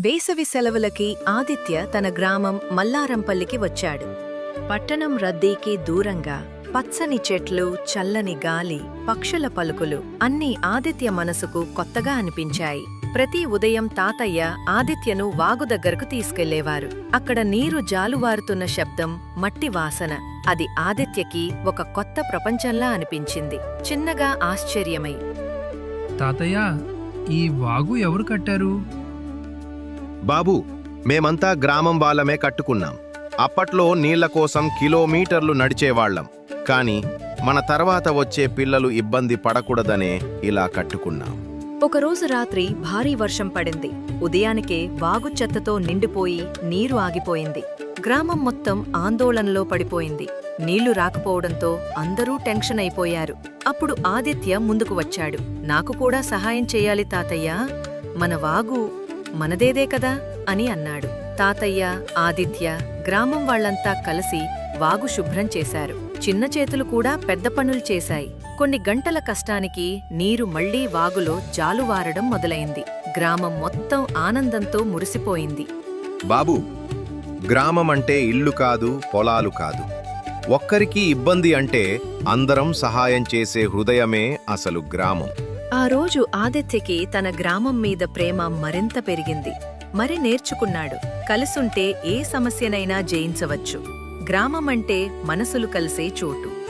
వేసవి సెలవులకి ఆదిత్య తన గ్రామం మల్లారంపల్లికి వచ్చాడు. పట్టణం రద్దీకి దూరంగా పచ్చని చెట్లు చల్లని గాలి పక్షుల పలుకులు అన్నీ ఆదిత్య మనసుకు కొత్తగా అనిపించాయి. ప్రతి ఉదయం తాతయ్య ఆదిత్యను వాగు దగ్గరకు తీసుకెళ్ళేవారు. అక్కడ నీరు జాలువారుతున్న శబ్దం మట్టి వాసన అది ఆదిత్యకి ఒక కొత్త ప్రపంచంలా అనిపించింది. చిన్నగా ఆశ్చర్యమై తాతయ్య ఈ వాగు ఎవరు కట్టారు? బాబూ మేమంతా గ్రామం వాళ్ళమే కట్టుకున్నాం. అప్పట్లో నీళ్ళ కోసం కిలోమీటర్లు నడిచేవాళ్ళం కాని మన తర్వాత వచ్చే పిల్లలు ఇబ్బంది పడకూడదనే ఇలా కట్టుకున్నాం. ఒకరోజు రాత్రి భారీ వర్షం పడింది. ఉదయానికే వాగు చెత్తతో నిండిపోయి నీరు ఆగిపోయింది. గ్రామం మొత్తం ఆందోళనలో పడిపోయింది. నీళ్ళు రాకపోవడంతో అందరూ టెన్షన్ అయిపోయారు. అప్పుడు ఆదిత్య ముందుకు వచ్చాడు. నాకు కూడా సహాయం చేయాలి తాతయ్య. మన వాగు మనదేదే కదా అని అన్నాడు. తాతయ్య ఆదిత్య గ్రామం వాళ్ళంతా కలిసి వాగు శుభ్రం చేశారు. చిన్న చేతులు కూడా పెద్ద పనులు చేశాయి. కొన్ని గంటల కష్టానికి నీరు మళ్ళీ వాగులో జాలువారడం మొదలైంది. గ్రామం మొత్తం ఆనందంతో మురిసిపోయింది. బాబూ గ్రామం అంటే ఇల్లు కాదు పొలాలు కాదు. ఒక్కరికి ఇబ్బంది అంటే అందరం సహాయం చేసే హృదయమే అసలు గ్రామం. ఆ రోజు ఆదిత్యకి తన గ్రామం మీద ప్రేమ మరింత పెరిగింది. మరి నేర్చుకున్నాడు. కలిసుంటే ఏ సమస్యనైనా జయించవచ్చు. గ్రామం అంటే మనసులు కలిసే చోటు.